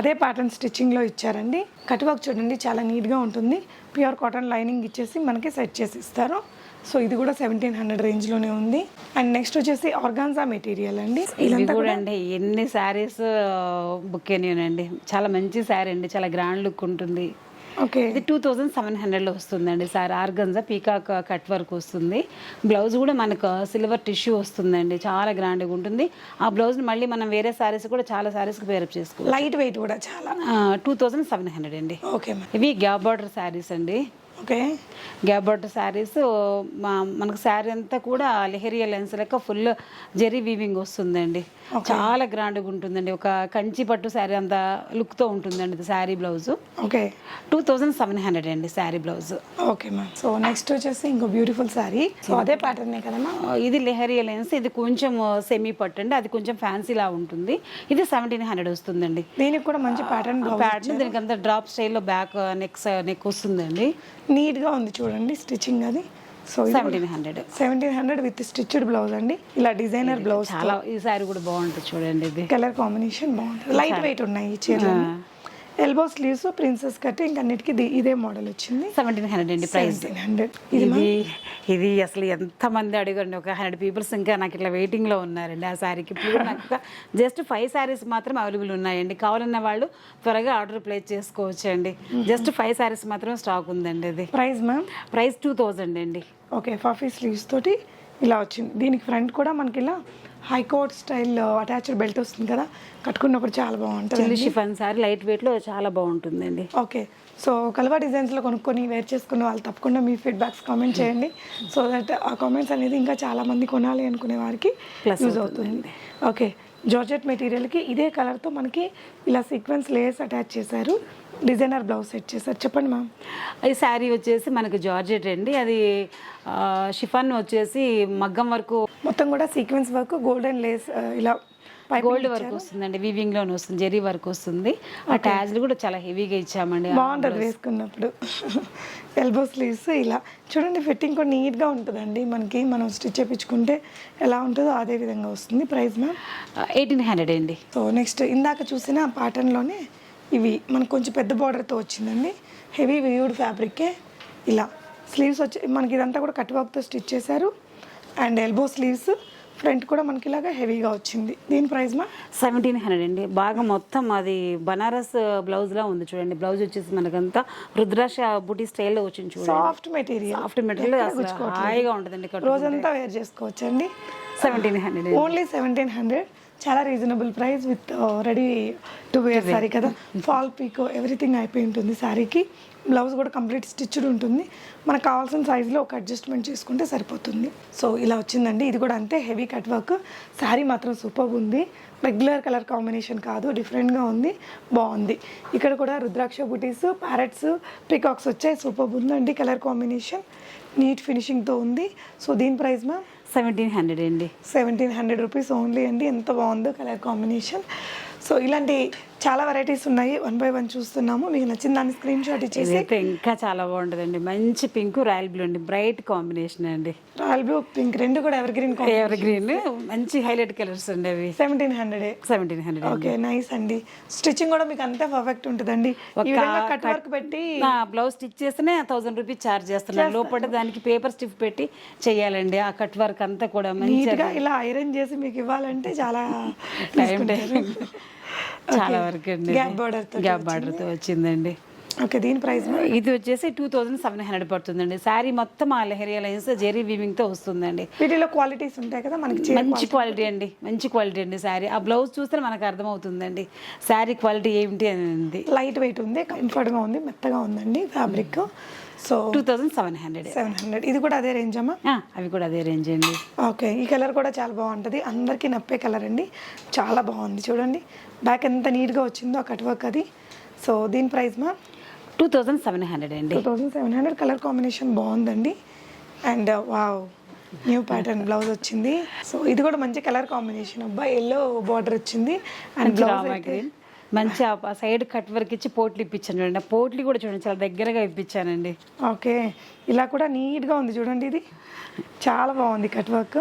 Speaker 2: అదే ప్యాటర్న్ స్టిచ్చింగ్లో ఇచ్చారండి. కట్ వర్క్ చూడండి చాలా నీట్గా ఉంటుంది. ప్యూర్ కాటన్ లైనింగ్ ఇచ్చేసి మనకి సెట్ చేసి ఇస్తారు. సో ఇది కూడా సెవెంటీన్ హండ్రెడ్ రేంజ్లోనే ఉంది. అండ్ నెక్స్ట్ వచ్చేసి ఆర్గాన్జా మెటీరియల్ అండి.
Speaker 1: కూడా అండి ఎన్ని శారీస్ బుక్ అయినాయండి చాలా మంచి శారీ అండి చాలా గ్రాండ్ లుక్ ఉంటుంది.
Speaker 2: ఓకే
Speaker 1: ఇది టూ థౌజండ్ సెవెన్ హండ్రెడ్లో వస్తుందండి sir organza peacock cut work వస్తుంది. బ్లౌజ్ కూడా మనకు సిల్వర్ టిష్యూ వస్తుందండి చాలా గ్రాండ్గా ఉంటుంది. ఆ బ్లౌజ్ మళ్ళీ మనం వేరే శారీస్ కూడా చాలా శారీస్కి పేరప్ చేసుకోవచ్చు.
Speaker 2: లైట్ వెయిట్ కూడా చాలా.
Speaker 1: టూ థౌజండ్ సెవెన్ హండ్రెడ్ అండి.
Speaker 2: ఓకే
Speaker 1: ఇవి గ్యాప్ బార్డర్ శారీస్ అండి.
Speaker 2: ఓకే.
Speaker 1: గ్యాప్ బార్డర్ శారీస్ మనకు శారీ అంతా కూడా లెహరియా లెన్స్ లెక్క ఫుల్ జెరీ వీవింగ్ వస్తుందండి. చాలా గ్రాండ్గా ఉంటుందండి. ఒక కంచి పట్టు శారీ అంత లుక్తో ఉంటుందండి ఇది saree blouse.
Speaker 2: Okay.
Speaker 1: Two thousand seven hundred అండి saree blouse.
Speaker 2: Okay ma'am. So next వచ్చేసి ఇంకో బ్యూటిఫుల్ శారీ. సో అదే ప్యాటర్నే కదా మ్యామ్?
Speaker 1: ఇది లెహరియా లెన్స్ ఇది కొంచెం సెమీ పట్టు అండి. అది కొంచెం ఫ్యాన్సీలా ఉంటుంది. ఇది సెవెంటీన్ హండ్రెడ్ వస్తుందండి.
Speaker 2: దీనికి కూడా మంచి ప్యాటర్న్
Speaker 1: ప్యాటర్న్ దీనికి అంతా డ్రాప్ స్టైల్లో బ్యాక్ నెక్ నెక్ వస్తుందండి.
Speaker 2: నీట్గా ఉంది చూడండి స్టిచ్చింగ్ అది. So
Speaker 1: seventeen hundred
Speaker 2: seventeen hundred with stitched blouse అండి. ఇలా డిజైనర్ బ్లౌజ్
Speaker 1: చాలా ఈ శారీ కూడా బాగుంటుంది చూడండి ఇది.
Speaker 2: కలర్ కాంబినేషన్ బాగుంటుంది. లైట్ వెయిట్ ఉన్నాయి ఈ చీరలు ఎల్బో స్లీవ్స్ ప్రిన్సెస్ కట్ ఇంకా అన్నిటికీ ఇది- ఇదే మోడల్ వచ్చింది.
Speaker 1: సెవెంటీన్ హండ్రెడ్ అండి ప్రైస్
Speaker 2: హండ్రెడ్
Speaker 1: ఇది ఇది అసలు ఎంతమంది అడిగండి ఒక హండ్రెడ్ పీపుల్స్ ఇంకా నాకు ఇట్లా వెయిటింగ్లో ఉన్నారండి ఆ శారీకి ఇప్పుడు నాకు జస్ట్ ఫైవ్ శారీస్ మాత్రం అవైలబుల్ ఉన్నాయండి. కావాలన్న వాళ్ళు త్వరగా ఆర్డర్ ప్లేస్ చేసుకోవచ్చు అండి జస్ట్ ఫైవ్ శారీస్ మాత్రం స్టాక్ ఉందండి అది
Speaker 2: price ma'am?
Speaker 1: Price two thousand అండి.
Speaker 2: ఓకే ఫఫీ స్లీవ్స్ తోటి ఇలా వచ్చింది. దీనికి ఫ్రంట్ కూడా మనకి ఇలా హైకోట్ స్టైల్ అటాచ్డ్ బెల్ట్ వస్తుంది కదా కట్టుకున్నప్పుడు చాలా బాగుంటుంది
Speaker 1: షిఫాన్ శారీ లైట్ వెయిట్లో చాలా బాగుంటుందండి.
Speaker 2: ఓకే. సో కలవా డిజైన్స్లో కొనుక్కొని వేర్ చేసుకున్న వాళ్ళు తప్పకుండా మీ ఫీడ్బ్యాక్స్ కామెంట్ చేయండి. సో దట్ ఆ కామెంట్స్ అనేది ఇంకా చాలా మంది కొనాలి అనుకునే వారికి యూజ్ అవుతుంది. ఓకే. జార్జెట్ మెటీరియల్కి ఇదే కలర్తో మనకి ఇలా సీక్వెన్స్ లేయర్స్ అటాచ్ చేశారు. డిజైనర్ బ్లౌజ్ సెట్ చేశారు. చెప్పండి మ్యామ్
Speaker 1: ఈ శారీ వచ్చేసి మనకి జార్జెట్ అండి. అది షిఫాన్ వచ్చేసి మగ్గం వరకు
Speaker 2: మొత్తం కూడా సీక్వెన్స్ వర్క్ గోల్డెన్ లేస్ ఇలా పైపింగ్
Speaker 1: గోల్డ్ వర్క్ వస్తుందండి వీవింగ్లోనే వస్తుంది జెరీ వర్క్ వస్తుంది. ఆ ట్యాజ్లు కూడా చాలా హెవీగా ఇచ్చామండి
Speaker 2: బాగుంటుంది వేసుకున్నప్పుడు. ఎల్బో స్లీవ్స్ ఇలా. చూడండి ఫిట్టింగ్ కూడా నీట్గా ఉంటుందండి. మనకి మనం స్టిచ్ చేయించుకుంటే ఎలా ఉంటుందో అదే విధంగా వస్తుంది. ప్రైస్ మ్యామ్
Speaker 1: ఎయిటీన్ హండ్రెడ్ అండి.
Speaker 2: సో నెక్స్ట్ ఇందాక చూసిన ప్యాటర్న్లోనే ఇవి. మనకు కొంచెం పెద్ద బార్డర్తో వచ్చిందండి. హెవీ వ్యూడ్ ఫ్యాబ్రికే ఇలా. స్లీవ్స్ వచ్చి మనకి ఇదంతా కూడా కట్ వర్క్తో స్టిచ్ చేశారు. అండ్ ఎల్బో స్లీవ్స్ ఫ్రంట్ కూడా మనకి ఇలాగా హెవీగా వచ్చింది. దీని ప్రైస్ మా?
Speaker 1: సెవెంటీన్ హండ్రెడ్ అండి. బాగా మొత్తం అది బనారస్ బ్లౌజ్ లా ఉంది చూడండి. బ్లౌజ్ వచ్చేసి మనకంతా రుద్రాక్ష బుటీ స్టైల్లో వచ్చింది చూడండి.
Speaker 2: సాఫ్ట్ మెటీరియల్
Speaker 1: సాఫ్ట్ మెటీరియల్ హాయిగా ఉంటుందండి
Speaker 2: రోజంతా వేర్ చేసుకోవచ్చండి.
Speaker 1: Seventeen hundred
Speaker 2: only seventeen hundred చాలా reasonable price with ready to wear saree కదా. ఫాల్ పీకో ఎవ్రీథింగ్ అయిపోయి ఉంటుంది శారీకి బ్లౌజ్ కూడా కంప్లీట్ స్టిచ్డ్ ఉంటుంది. మనకు కావాల్సిన సైజులో ఒక అడ్జస్ట్మెంట్ చేసుకుంటే సరిపోతుంది. సో ఇలా వచ్చిందండి. ఇది కూడా అంతే హెవీ కట్ వర్క్ శారీ మాత్రం సూపర్ ఉంది. రెగ్యులర్ కలర్ కాంబినేషన్ కాదు డిఫరెంట్గా ఉంది బాగుంది. ఇక్కడ కూడా రుద్రాక్ష బుటీస్ ప్యారెట్స్ పికాక్స్ వచ్చాయి సూపర్ ఉందండి కలర్ కాంబినేషన్ నీట్ ఫినిషింగ్తో ఉంది. సో దీని ప్రైస్ మ్యామ్
Speaker 1: సెవెంటీన్ హండ్రెడ్ అండి.
Speaker 2: సెవెంటీన్ హండ్రెడ్ రూపీస్ ఓన్లీ అండి. ఎంత బాగుందో కలర్ కాంబినేషన్. సో ఇలాంటి చాలా వెరైటీస్ ఉన్నాయి. వన్ బై వన్ చూస్తున్నాము. మీకు నచ్చిన దాన్ని స్క్రీన్ షాట్ ఇచ్చేసి.
Speaker 1: ఇంకా చాలా బాగుంటుందండి. మంచి పింక్ రాయల్ బ్లూ అండి. బ్రైట్ కాంబినేషన్ అండి.
Speaker 2: రాయల్ బ్లూ పింక్ రెండు కూడా ఎవర్ గ్రీన్
Speaker 1: ఎవర్ గ్రీన్ మంచి హైలైట్ కలర్స్ అండి అవి.
Speaker 2: Seventeen hundred
Speaker 1: seventeen hundred
Speaker 2: okay nice అండి. స్టిచ్చింగ్ కూడా మీకు అంతే పర్ఫెక్ట్ ఉంటుందండి. కట్ వర్క్ పెట్టి
Speaker 1: బ్లౌజ్ స్టిచ్ చేస్తేనే థౌసండ్ రూపీస్ ఛార్జ్ చేస్తున్నాను లోపల దానికి పేపర్ స్టిఫ్ పెట్టి చేయాలండి. ఆ కట్ వర్క్ అంతా కూడా మంచి
Speaker 2: నీట్గా ఇలా ఐరన్ చేసి మీకు ఇవ్వాలంటే చాలా
Speaker 1: టైం చాలా వరకు అండి
Speaker 2: గ్యాప్ బార్డర్
Speaker 1: గ్యాప్ బార్డర్తో వచ్చిందండి.
Speaker 2: ఓకే దీని ప్రైస్
Speaker 1: ఇది వచ్చేసి టూ థౌజండ్ సెవెన్ హండ్రెడ్ పడుతుందండి. శారీ మొత్తం ఆ లెహరియా లైన్స్ జెరీ వీవింగ్తో వస్తుందండి.
Speaker 2: వీటిలో క్వాలిటీస్ ఉంటాయి కదా మనకి
Speaker 1: మంచి క్వాలిటీ. అండి. మంచి క్వాలిటీ అండి శారీ. ఆ బ్లౌజ్ చూస్తే మనకు అర్థమవుతుందండి. శారీ క్వాలిటీ ఏమిటి అనేది.
Speaker 2: లైట్ వెయిట్ ఉంది కంఫర్ట్గా ఉంది మెత్తగా ఉందండి fabric so
Speaker 1: two thousand seven hundred
Speaker 2: seven hundred ఇది కూడా అదే రేంజ్ అమ్మా?
Speaker 1: అవి కూడా అదే రేంజ్ అండి.
Speaker 2: ఓకే ఈ కలర్ కూడా చాలా బాగుంటుంది. అందరికీ నప్పే కలర్ అండి. చాలా బాగుంది చూడండి. బ్యాక్ ఎంత నీట్గా వచ్చిందో ఆ కట్ వర్క్ అది. సో దీని ప్రైస్ మా?
Speaker 1: టూ థౌజండ్ సెవెన్ హండ్రెడ్ అండి.
Speaker 2: Two thousand seven hundred colour combination బాగుందండి. And wow new pattern blouse వచ్చింది. సో ఇది కూడా మంచి కలర్ కాంబినేషన్ అబ్బా. ఎల్లో బార్డర్ వచ్చింది. అండ్ బ్లౌజ్
Speaker 1: మంచి ఆ సైడ్ కట్ వర్క్ ఇచ్చి పోట్లు ఇప్పించాను చూడండి. పోట్లు కూడా చూడండి చాలా దగ్గరగా ఇప్పించానండి.
Speaker 2: ఓకే. ఇలా కూడా నీట్గా ఉంది చూడండి ఇది. చాలా బాగుంది కట్ వర్క్.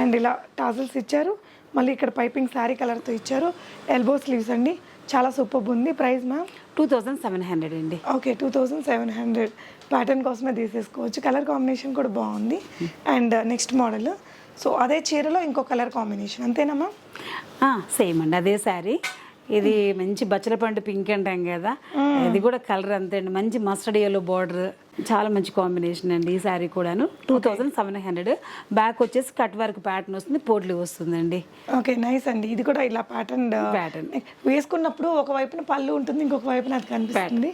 Speaker 2: అండ్ ఇలా టాజల్స్ ఇచ్చారు. మళ్ళీ ఇక్కడ పైపింగ్ శారీ కలర్తో ఇచ్చారు. ఎల్బో స్లీవ్స్ అండి. చాలా సూపర్ ఉంది. Price ma'am
Speaker 1: two thousand seven hundred అండి.
Speaker 2: Okay two thousand seven hundred. Pattern కోసమే తీసేసుకోవచ్చు. కలర్ కాంబినేషన్ కూడా బాగుంది. And next model. సో అదే చీరలో ఇంకో కలర్ కాంబినేషన్ అంతేనా మ్యామ్
Speaker 1: సేమ్ అండి. అదే శారీ. ఇది మంచి బచ్చల పండు పింక్ అంటాం కదా. ఇది కూడా కలర్ అంతే అండి మంచి మస్టర్డ్ ఎల్లో బార్డర్ చాలా మంచి కాంబినేషన్ అండి ఈ శారీ కూడాను. Two thousand seven hundred back వచ్చేసి కట్ వర్క్ ప్యాటర్న్ వస్తుంది పోట్లు వస్తుందండి.
Speaker 2: ఓకే నైస్ అండి. ఇది కూడా ఇలా ప్యాటర్న్
Speaker 1: Pattern.
Speaker 2: వేసుకున్నప్పుడు ఒక వైపున పళ్ళు ఉంటుంది ఇంకొక వైపున అది కనిపిస్తుంది.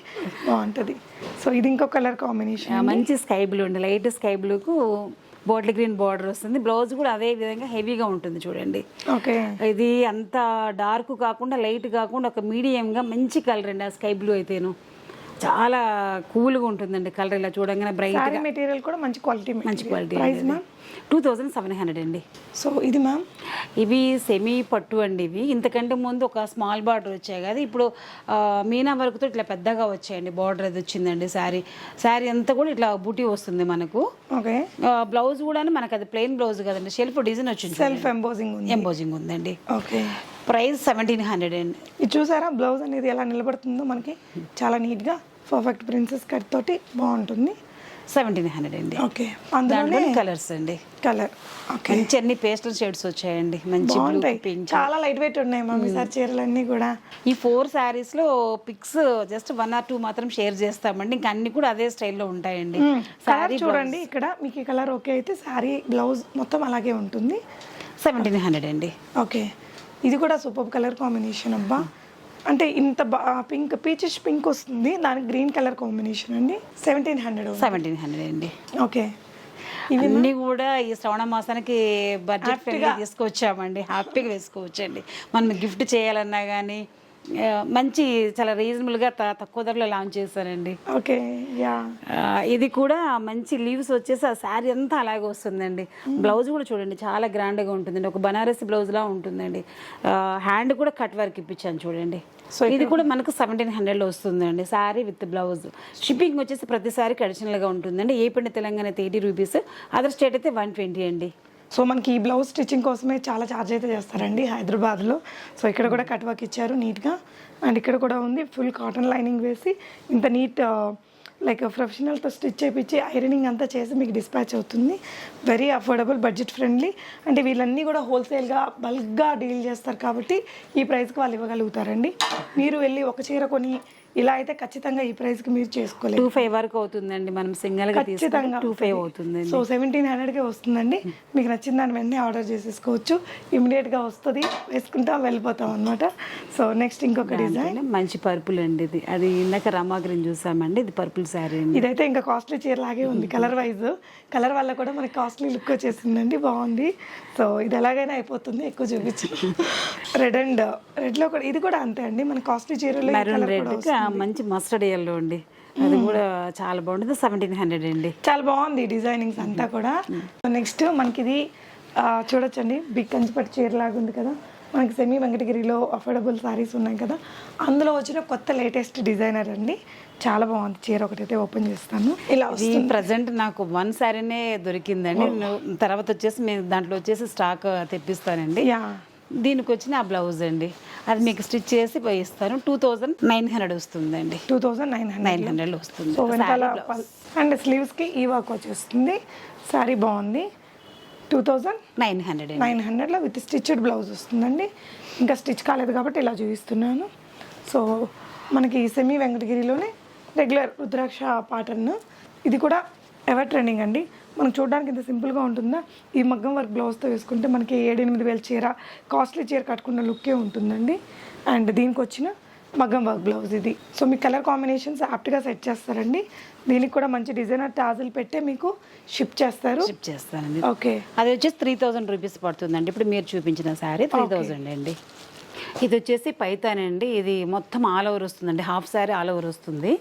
Speaker 2: బాగుంటుంది. సో ఇది ఇంకో కలర్ కాంబినేషన్
Speaker 1: మంచి స్కై బ్లూ అండి. లైట్ స్కై బ్లూకు బాటిల్ గ్రీన్ బార్డర్ వస్తుంది. బ్లౌజ్ కూడా అదే విధంగా హెవీగా ఉంటుంది చూడండి.
Speaker 2: ఓకే.
Speaker 1: ఇది అంత డార్క్ కాకుండా లైట్ కాకుండా ఒక మీడియంగా మంచి కలర్ అండి ఆ స్కై బ్లూ అయితేను. చాలా కూల్గా ఉంటుందండి కలర్ ఇలా చూడంగానే బ్రైట్
Speaker 2: మెటీరియల్ కూడా మంచి క్వాలిటీ
Speaker 1: మంచి quality two thousand seven hundred అండి.
Speaker 2: సో ఇది మ్యామ్?
Speaker 1: ఇవి సెమీ పట్టు అండి ఇవి. ఇంతకంటే ముందు ఒక స్మాల్ బార్డర్ వచ్చాయి కదా ఇప్పుడు మీనా వర్క్తో ఇట్లా పెద్దగా వచ్చాయండి బార్డర్ అది వచ్చిందండి శారీ. శారీ అంతా కూడా ఇట్లా బూటీ వస్తుంది మనకు.
Speaker 2: ఓకే.
Speaker 1: బ్లౌజ్ కూడా మనకు అది ప్లెయిన్ బ్లౌజ్ కదండి. షెల్ఫ్ డిజైన్ వచ్చింది
Speaker 2: సెల్ఫ్ ఎంబోజింగ్ ఉంది.
Speaker 1: ఎంబోజింగ్ ఉందండి.
Speaker 2: ఓకే.
Speaker 1: ప్రైస్ సెవెంటీన్ హండ్రెడ్ అండి.
Speaker 2: ఇది చూసారా? బ్లౌజ్ అనేది ఎలా నిలబడుతుందో మనకి. చాలా నీట్గా పర్ఫెక్ట్ ప్రిన్సెస్ కట్ తోటి బాగుంటుంది.
Speaker 1: సెవెంటీన్ హండ్రెడ్ అండి.
Speaker 2: ఓకే.
Speaker 1: దాంట్లో కలర్స్ అండి.
Speaker 2: కలర్. ఓకే.
Speaker 1: మంచి అన్ని పేస్టల్ షేడ్స్ వచ్చాయండి. మంచి
Speaker 2: చాలా లైట్ వెయిట్ ఉన్నాయి మమ్మీ సార్ చీరలన్నీ కూడా.
Speaker 1: ఈ ఫోర్ శారీస్లో pics just one or two మాత్రం షేర్ చేస్తామండి. ఇంకా అన్ని కూడా అదే స్టైల్లో ఉంటాయండి.
Speaker 2: కలర్ చూడండి ఇక్కడ. మీకు ఈ కలర్ ఓకే అయితే శారీ బ్లౌజ్ మొత్తం అలాగే ఉంటుంది.
Speaker 1: సెవెంటీన్ హండ్రెడ్ అండి.
Speaker 2: ఓకే. ఇది కూడా సూపర్ కలర్ కాంబినేషన్ అబ్బా. అంటే ఇంత పింక్ పీచిష్ పింక్ వస్తుంది. దానికి గ్రీన్ కలర్ కాంబినేషన్ అండి. సెవెంటీన్ హండ్రెడ్
Speaker 1: సెవెంటీన్ హండ్రెడ్ అండి.
Speaker 2: ఓకే.
Speaker 1: ఇవన్నీ కూడా ఈ శ్రవణ మాసానికి బడ్జెట్ ఫ్రెండ్లీ తీసుకొచ్చామండి. హ్యాపీగా వేసుకోవచ్చండి. మనం గిఫ్ట్ చేయాలన్నా కానీ మంచి చాలా రీజనబుల్గా తక్కువ ధరలో లాంచ్ చేశానండి
Speaker 2: ఓకే యా.
Speaker 1: ఇది కూడా మంచి లీవ్స్ వచ్చేసి ఆ శారీ అంతా అలాగే వస్తుందండి. బ్లౌజ్ కూడా చూడండి చాలా గ్రాండ్గా ఉంటుందండి. ఒక బనారసి బ్లౌజ్లా ఉంటుందండి. హ్యాండ్ కూడా కట్ వర్క్ ఇప్పించాను చూడండి. సో ఇది కూడా మనకు సెవెంటీన్ హండ్రెడ్లో వస్తుందండి శారీ విత్ బ్లౌజ్ షిప్పింగ్ వచ్చేసి ప్రతిసారికి అడిషనల్గా ఉంటుందండి. ఏ పిండి తెలంగాణ అయితే ఎయిటీ రూపీస్ అదర్ స్టేట్ అయితే వన్ ట్వంటీ అండి.
Speaker 2: సో మనకి ఈ బ్లౌజ్ స్టిచ్చింగ్ కోసమే చాలా ఛార్జ్ అయితే చేస్తారండి హైదరాబాద్లో. సో ఇక్కడ కూడా కట్ వర్క్ ఇచ్చారు నీట్గా అండ్ ఇక్కడ కూడా ఉంది ఫుల్ కాటన్ లైనింగ్ వేసి ఇంత నీట్ లైక్ ప్రొఫెషనల్తో స్టిచ్ చేయించి ఐరనింగ్ అంతా చేసి మీకు డిస్పాచ్ అవుతుంది. వెరీ అఫోర్డబుల్ బడ్జెట్ ఫ్రెండ్లీ అంటే వీళ్ళన్నీ కూడా హోల్సేల్గా బల్క్గా డీల్ చేస్తారు కాబట్టి ఈ ప్రైస్కి వాళ్ళు ఇవ్వగలుగుతారండి. మీరు వెళ్ళి ఒక చీర కొని ఇలా అయితే ఖచ్చితంగా ఈ ప్రైస్కి మీరు చేసుకోలేరు.
Speaker 1: టూ ఫైవ్ వరకు అవుతుందండి. మనం సింగిల్గా తీసుకుంటే
Speaker 2: ఖచ్చితంగా
Speaker 1: టూ ఫైవ్ అవుతుందండి.
Speaker 2: సో సెవెంటీన్ హండ్రెడ్కే వస్తుందండి. మీకు నచ్చిన దాన్ని వెంటనే ఆర్డర్ చేసేసుకోవచ్చు. ఇమీడియట్గా వస్తుంది. వేసుకుంటాం వెళ్ళిపోతాం అనమాట సో నెక్స్ట్ ఇంకొక డిజైన్
Speaker 1: మంచి పర్పుల్ అండి ఇది. అది ఇందాక రమా గ్రీన్ చూసామండి. ఇది పర్పుల్ అండి.
Speaker 2: ఇదైతే ఇంకా కాస్ట్లీ చీర లాగే ఉంది కలర్ వైజ్ కలర్ వల్ల కూడా మనకి కాస్ట్లీ లుక్ వచ్చేసిందండి బాగుంది. సో ఇది ఎలాగైనా అయిపోతుంది ఎక్కువ చూపించు రెడ్ అండ్ రెడ్లో కూడా ఇది కూడా అంతే అండి మన కాస్ట్లీ చీరలో
Speaker 1: రెడ్ మంచి మస్టర్డ్ ఎల్లో అండి. అది కూడా చాలా బాగుంటుంది సెవెంటీన్ హండ్రెడ్ అండి.
Speaker 2: చాలా బాగుంది డిజైనింగ్స్ అంతా కూడా. నెక్స్ట్ మనకి ఇది చూడొచ్చండి బిగ్ కంచిపట్టు చీర లాగా ఉంది కదా. మనకి సెమీ వెంకటగిరిలో అఫోర్డబుల్ సారీస్ ఉన్నాయి కదా. అందులో వచ్చిన కొత్త లేటెస్ట్ డిజైనర్ అండి. చాలా బాగుంది. చీర ఒకటైతే ఓపెన్ చేస్తాను. ఇలా
Speaker 1: ప్రజెంట్ నాకు వన్ శారీనే దొరికిందండి. నేను తర్వాత వచ్చేసి మేము దాంట్లో వచ్చేసి స్టాక్ తెప్పిస్తానండి.
Speaker 2: యా.
Speaker 1: దీనికి వచ్చిన ఆ బ్లౌజ్ అండి. అది మీకు స్టిచ్ చేసి ఇస్తాను టూ థౌజండ్ నైన్ హండ్రెడ్ వస్తుందండి.
Speaker 2: Two thousand nine hundred
Speaker 1: nine hundred వస్తుంది.
Speaker 2: అండ్ స్లీవ్స్కి ఈ వర్క్ వచ్చేస్తుంది. సారీ బాగుంది. Two thousand
Speaker 1: nine hundred
Speaker 2: nine హండ్రెడ్లో విత్ స్టిచ్డ్ బ్లౌజ్ వస్తుందండి. ఇంకా స్టిచ్ కాలేదు కాబట్టి ఇలా చూపిస్తున్నాను. సో మనకి సెమీ వెంకటగిరిలోనే రెగ్యులర్ రుద్రాక్ష పాటర్న్. ఇది కూడా ఎవర్ ట్రెండింగ్ అండి. మనకు చూడడానికి ఇంత సింపుల్గా ఉంటుందా? ఈ మగ్గం వర్క్ బ్లౌజ్తో వేసుకుంటే మనకి ఏడెనిమిది వేల చీర కాస్ట్లీ చీర కట్టుకున్న లుక్కే ఉంటుందండి. అండ్ దీనికి వచ్చిన మగ్గం వర్క్ బ్లౌజ్ ఇది. సో మీ కలర్ కాంబినేషన్స్ యాప్ట్గా సెట్ చేస్తారండి. దీనికి కూడా మంచి డిజైనర్ టాజులు పెట్టే మీకు షిప్ చేస్తారు.
Speaker 1: షిప్ చేస్తానండి.
Speaker 2: ఓకే.
Speaker 1: అది వచ్చేసి త్రీ థౌజండ్ రూపీస్ పడుతుందండి. ఇప్పుడు మీరు చూపించిన శారీ త్రీ థౌజండ్ అండి. ఇది వచ్చేసి పైతాన్ అండి. ఇది మొత్తం ఆల్ ఓవర్ వస్తుందండి. హాఫ్ శారీ ఆల్ ఓవర్ వస్తుంది.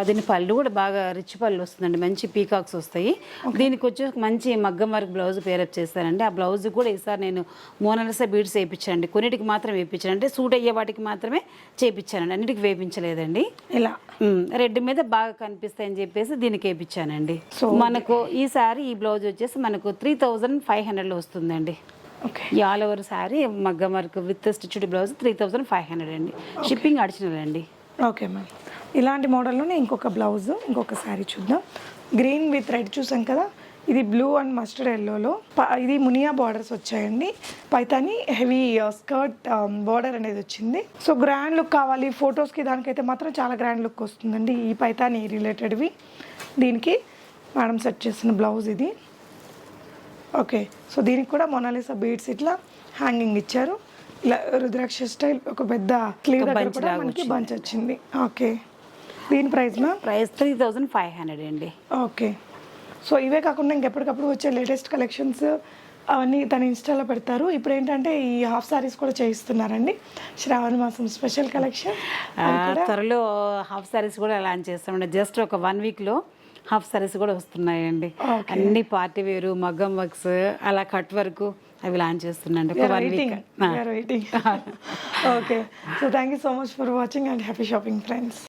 Speaker 1: దీని పళ్ళు కూడా బాగా రిచ్ పళ్ళు వస్తుందండి. మంచి పీకాక్స్ వస్తాయి. దీనికి వచ్చి మంచి మగ్గం వర్క్ బ్లౌజ్ పేరప్ చేస్తానండి ఆ బ్లౌజ్ కూడా ఈసారి నేను మోనలసా బీడ్స్ వేయించానండి. కొన్నిటికి మాత్రం వేయించాను అంటే సూట్ అయ్యే వాటికి మాత్రమే చేయించానండి. అన్నిటికి వేయించలేదండి.
Speaker 2: ఇలా.
Speaker 1: రెడ్ మీద బాగా కనిపిస్తాయని చెప్పేసి దీనికి వేయించానండి.
Speaker 2: So-
Speaker 1: మనకు ఈ సారీ ఈ బ్లౌజ్ వచ్చేసి మనకు త్రీ థౌజండ్ ఫైవ్ హండ్రెడ్లో వస్తుందండి. ఈ ఆల్ ఓవర్ శారీ మగ్గం work with stitched blouse three thousand five hundred అండి. షిప్పింగ్ అడిషనల్ అండి.
Speaker 2: ఓకే మ్యామ్ ఇలాంటి మోడల్లోనే ఇంకొక బ్లౌజ్ ఇంకొక శారీ చూద్దాం. గ్రీన్ విత్ రెడ్ చూసాం కదా? ఇది బ్లూ అండ్ మస్టర్డ్ ఎల్లోలో ఇది మునియా బార్డర్స్ వచ్చాయండి. పైతాని హెవీ స్కర్ట్ బార్డర్ అనేది వచ్చింది. సో గ్రాండ్ లుక్ కావాలి. ఫొటోస్కి దానికైతే మాత్రం చాలా గ్రాండ్ లుక్ వస్తుందండి ఈ పైతాని రిలేటెడ్వి దీనికి మేడం సెట్ చేసిన బ్లౌజ్ ఇది. ఓకే సో దీనికి కూడా మొనాలిసా బీడ్స్ ఇట్లా హ్యాంగింగ్ ఇచ్చారు. ఇలా రుద్రాక్ష స్టైల్ ఒక పెద్ద దగ్గర కూడా
Speaker 1: లాగా
Speaker 2: మనకి బంచ్ వచ్చింది. ఓకే దీని price ma'am?
Speaker 1: Price three thousand five hundred అండి.
Speaker 2: ఓకే సో ఇవే కాకుండా ఇంకెప్పటికప్పుడు వచ్చే లేటెస్ట్ కలెక్షన్స్ అవన్నీ తన ఇన్స్టాలో పెడతారు. ఇప్పుడు ఏంటంటే ఈ హాఫ్ సారీస్ కూడా చేయిస్తున్నారండి. శ్రావణ మాసం స్పెషల్ కలెక్షన్
Speaker 1: త్వరలో హాఫ్ సారీస్ కూడా లాంచ్ చేస్తామండి. జస్ట్ ఒక వన్ వీక్లో హాఫ్ సారీస్ కూడా వస్తున్నాయండి. అన్ని పార్టీ వేరు మగ్గం వర్క్స్ అలా కట్ వర్క్ అవి లాంచ్ చేస్తున్నాండి ఒక one
Speaker 2: waiting
Speaker 1: week
Speaker 2: waiting okay so thank you so much for watching and happy shopping friends